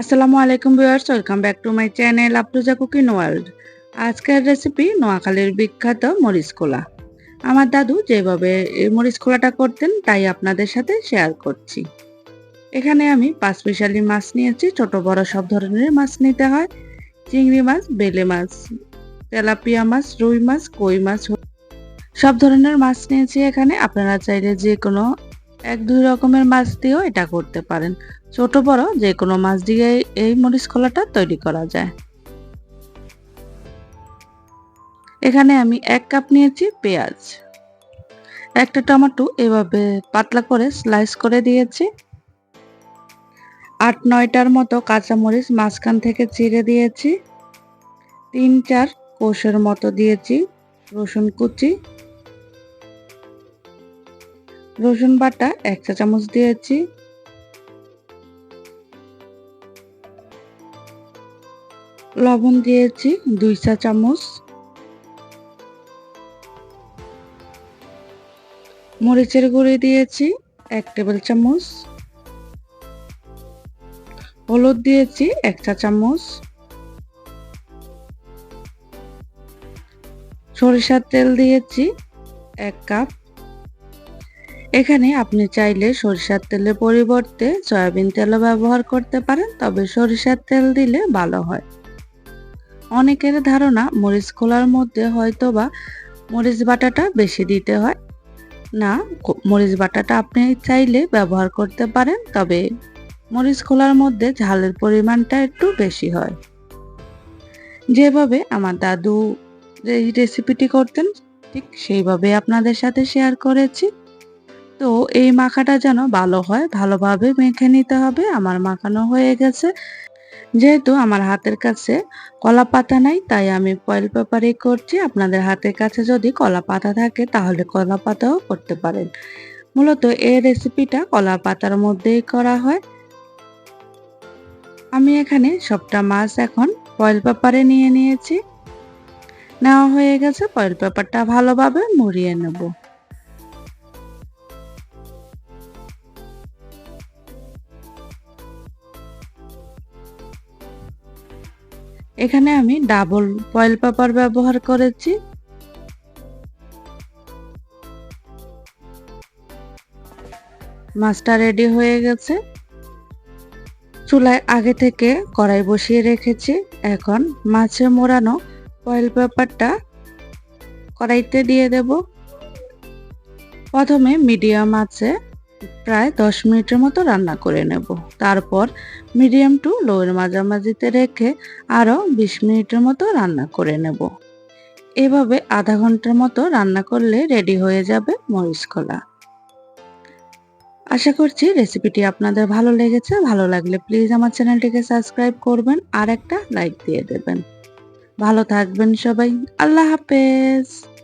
আসসালামু আলাইকুম viewers, welcome back to my channel Apruja cooking world. আজকের রেসিপি নোয়াখালীর বিখ্যাত মরিচ কোলা আমার দাদু যেভাবে এই মরিচ কোলাটা করতেন, তাই আপনাদের সাথে শেয়ার করছি। এখানে আমি পাঁচ পিশালি মাছ নিয়েছি, ছোট বড় সব ধরনের মাছ নিতে হয়। চিংড়ি মাছ, বেলে মাছ, তেলাপিয়া মাছ, রুই মাছ, কই মাছ, সব ধরনের মাছ নিয়েছি এখানে। আপনারা চাইলে যে কোনো এক দুই রকমের মাছ দিয়েও এটা করতে পারেন। ছোট, বড় যে কোনো মাছ দিয়ে এই মরিচ কলাটা তৈরি করা যায়। এখানে আমি এক কাপ নিয়েছি পেঁয়াজ। একটা টমেটো এভাবে পাতলা করে স্লাইস করে দিয়েছি। আট, নয়টার মতো কাঁচামরিচ মাঝখান থেকে চিড়ে দিয়েছি। তিন, চার কোষের মতো দিয়েছি রসুন কুচি। রসুন বাটা এক চা চামচ দিয়েছি। লবণ দিয়েছি দুই চা চামচ। মরিচের গুঁড়ি দিয়েছি এক টেবিল চামচ। হলুদ দিয়েছি এক চা চামচ। সরিষার তেল দিয়েছি এক কাপ। এখানে আপনি চাইলে সরিষার তেলের পরিবর্তে সয়াবিন তেলও ব্যবহার করতে পারেন, তবে সরিষার তেল দিলে ভালো হয়। অনেকের ধারণা মরিচ খোলার মধ্যে হয়তো বা মরিচ বাটাটা বেশি দিতে হয়। না মরিচ বাটাটা আপনি চাইলে ব্যবহার করতে পারেন, তবে মরিচ খোলার মধ্যে ঝালের পরিমাণটা একটু বেশি হয়। যেভাবে আমার দাদু এই রেসিপিটি করতেন, ঠিক সেইভাবে আপনাদের সাথে শেয়ার করেছি। তো এই মাখাটা যেন ভালো হয়, ভালোভাবে মেখে নিতে হবে। আমার মাখানো হয়ে গেছে। যেহেতু আমার হাতের কাছে কলা পাতা নাই, তাই আমি ফয়েল পেপারে করছি। আপনাদের হাতের কাছে যদি কলা পাতা থাকে, তাহলে কলা পাতাও করতে পারেন। মূলত এই রেসিপিটা কলা পাতার মধ্যেই করা হয়। আমি এখানে সবটা মাছ এখন ফয়েল পেপারে নিয়ে নিয়েছি। নেওয়া হয়ে গেছে। ফয়েল পেপারটা ভালোভাবে মুড়িয়ে নেব। এখানে আমি ডাবল ফয়েল পেপার ব্যবহার করেছি। মাছটা রেডি হয়ে গেছে। চুলায় আগে থেকে কড়াই বসিয়ে রেখেছি। এখন মাছে মোড়ানো ফয়েল পেপারটা কড়াইতে দিয়ে দেব। প্রথমে মিডিয়াম আছে। প্রায় দশ মিনিটের মতো রান্না করে নেব। তারপর মিডিয়াম টু লোয়ের মাঝামাঝিতে রেখে আরও বিশ মিনিটের মতো রান্না করে নেব। এভাবে আধা ঘণ্টার মতো রান্না করলে রেডি হয়ে যাবে মরিচ কলা। আশা করছি রেসিপিটি আপনাদের ভালো লেগেছে। ভালো লাগলে প্লিজ আমার চ্যানেলটিকে সাবস্ক্রাইব করবেন আর একটা লাইক দিয়ে দেবেন। ভালো থাকবেন সবাই। আল্লাহ হাফেজ।